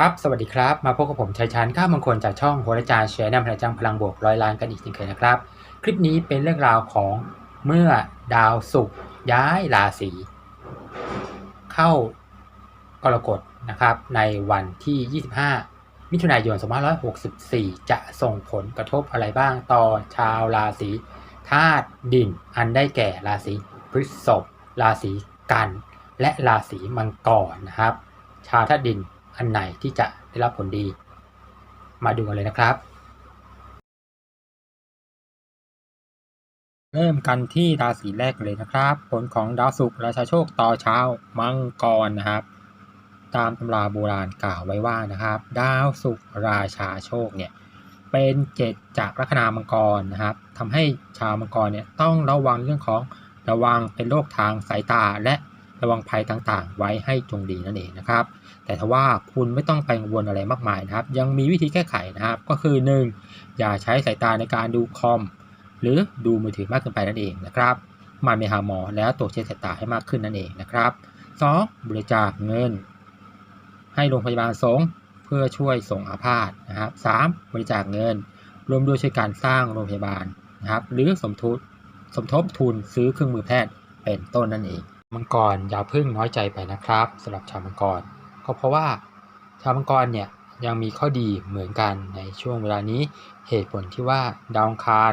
ครับ สวัสดีครับ มาพบกับผมชัยชันข้ามมงคลจากช่องโหราจารย์แชร์นำพลังจังพลังบวกร้อยล้านกันอีกเช่นเคยนะครับ คลิปนี้เป็นเรื่องราวของเมื่อดาวศุกร์ย้ายราศีเข้ากรกฎนะครับ ในวันที่ 25 มิถุนายน 2564 จะส่งผลกระทบอะไรบ้างต่อชาวราศีธาตุดิน อันได้แก่ราศีพฤษภราศีกัน และราศีมังกรนะครับ ชาวธาตุดิน อันไหนที่จะได้รับผลดี มาดูกันเลยนะครับ เริ่มกันที่ราศีแรกเลยนะครับ ผลของดาวศุกร์ราชาโชคต่อเช้ามังกรนะครับ ตามตำราโบราณกล่าวไว้ว่านะครับ ดาวศุกร์ราชาโชคเนี่ยเป็นเจตจากลัคนามังกรนะครับทำให้ชาวมังกรเนี่ยต้องระวังเรื่องของระวังเป็นโรคทางสายตาและ ระวังภัยต่างๆ ไว้ให้จงดีนั่นเองนะครับ แต่ถ้าว่าคุณไม่ต้องไปกังวลอะไรมากมายนะครับ ยังมีวิธีแก้ไขนะครับ ก็คือ 1. อย่าใช้สายตาในการดูคอม หรือดูมือถือมากเกินไปนั่นเองนะครับมันไปหาหมอแล้วตรวจเช็คสายตาให้มากขึ้นนั่นเองนะครับ 2. บริจาคเงิน ให้โรงพยาบาลสงเพื่อช่วยส่งอาพาธนะครับ 3. บริจาคเงินรวมด้วยช่วยการสร้างโรงพยาบาลนะครับ หรือสมทบสมทบทุนซื้อเครื่องมือแพทย์เป็นต้นนั่นเอง มังกรอย่าพิ่งน้อยใจไปนะครับสำหรับชาวมังกร ก็เพราะว่าชาวมังกรเนี่ยยังมีข้อดีเหมือนกันในช่วงเวลานี้ เหตุผลที่ว่าดาวคาร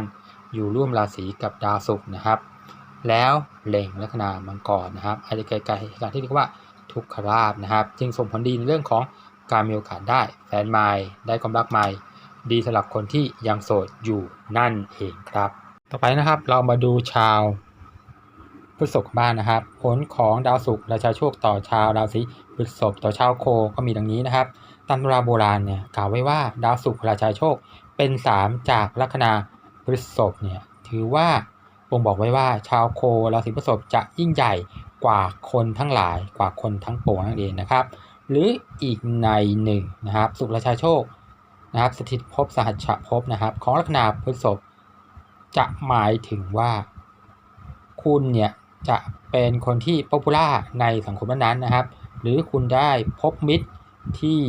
อยู่ร่วมราศีกับดาวศุกร์นะครับ แล้วเล็งลัคนามังกรนะครับอาจจะไกลๆการที่เรียกว่าทุกขลาภนะครับ จึงส่งผลดีในเรื่องของการมีโอกาสได้แฟนใหม่ได้ความรักใหม่ ดีสำหรับคนที่ยังโสดอยู่นั่นเองครับ ต่อไปนะครับเรามาดูชาว พฤษภบ้านนะครับ ผลของดาวศุกร์ราชาโชคต่อชาวราศีพฤษภต่อชาวโคก็มีดังนี้นะครับตำราโบราณเนี่ยกล่าวไว้ว่าดาวศุกร์ราชาโชคเป็นสามจากลัคนาพฤษภเนี่ยถือว่าบ่งบอกไว้ว่าชาวโคราศีพฤษภจะยิ่งใหญ่กว่าคนทั้งหลายกว่าคนทั้งปวงนั่นเองนะครับ หรืออีกในหนึ่งนะครับสุขราชาโชคนะครับสถิตภพสหัชชภพนะครับ ของลัคนาพฤษภจะหมายถึงว่า คุณเนี่ย จะเป็นคนที่ป๊อปปูล่าในสังคมนั้นๆนะครับ หรือคุณได้พบมิตรที่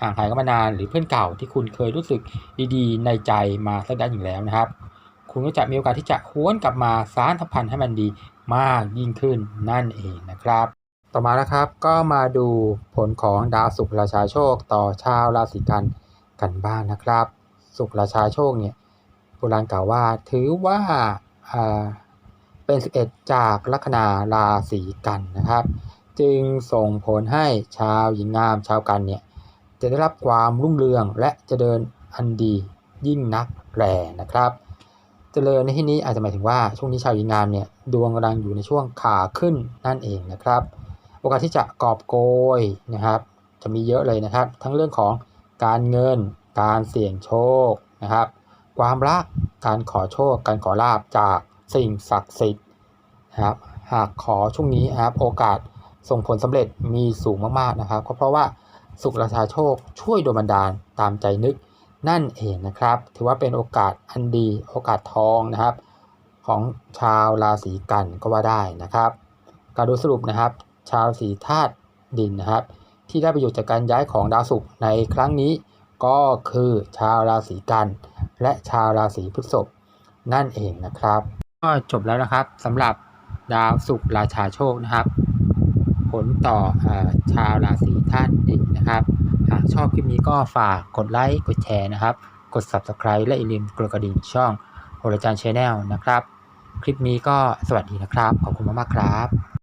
ห่างหายกันมานาน หรือเพื่อนเก่าที่คุณเคยรู้สึกดีๆ ในใจมาสักด้านอยู่แล้วนะครับ คุณก็จะมีโอกาสที่จะหวนกลับมาสานสัมพันธ์ให้มันดีมากยิ่งขึ้นนั่นเองนะครับ ต่อมานะครับก็มาดูผลของดาวศุกร์ราชาโชคต่อชาวราศีกันกันบ้างนะครับศุกร์ราชาโชคเนี่ยโบราณกล่าวว่าถือว่าอ่า เป็น 11 จากลัคนาราศีกันนะครับ จึงส่งผลให้ชาวหญิงงามชาวกันเนี่ยจะได้รับความรุ่งเรืองและจะเจริญอันดียิ่งนักแลนะครับเจริญในที่นี้อาจจะหมายถึงว่าช่วงนี้ชาวหญิงงามเนี่ยดวงกำลังอยู่ในช่วงขาขึ้นนั่นเองนะครับ โอกาสที่จะกอบโกยนะครับจะมีเยอะเลยนะครับ ทั้งเรื่องของการเงิน การเสี่ยงโชคนะครับ ความรักการขอโชค การขอลาบจาก สิ่งศักดิ์สิทธิ์ครับหากขอช่วงนี้ครับโอกาสส่งผลสำเร็จมีสูงมากๆนะครับ ก็เพราะว่าสุขราชาโชคช่วยโดนบันดาลตามใจนึกนั่นเองนะครับ ถือว่าเป็นโอกาสอันดีโอกาสทองนะครับ ของชาวราศีกันก็ว่าได้นะครับ การดูสรุปนะครับ ชาวราศีธาตุดินนะครับ ที่ได้ประโยชน์จากการย้ายของดาวศุกร์ในครั้งนี้ ก็คือชาวราศีกัน และชาวราศีพฤษภนั่นเองนะครับ ก็จบแล้วนะครับสำหรับดาวศุกร์ราชาโชคนะครับ ผลต่อออชาวราศีธาตุดินนะครับหากชอบคลิปนี้ก็ฝากกดไลค์กดแชร์นะครับ กด Subscribe และอย่าลืมกดกระดิ่งช่องโหราจารย์ชาแนลนะครับ คลิปนี้ก็สวัสดีนะครับ ขอบคุณมากๆครับ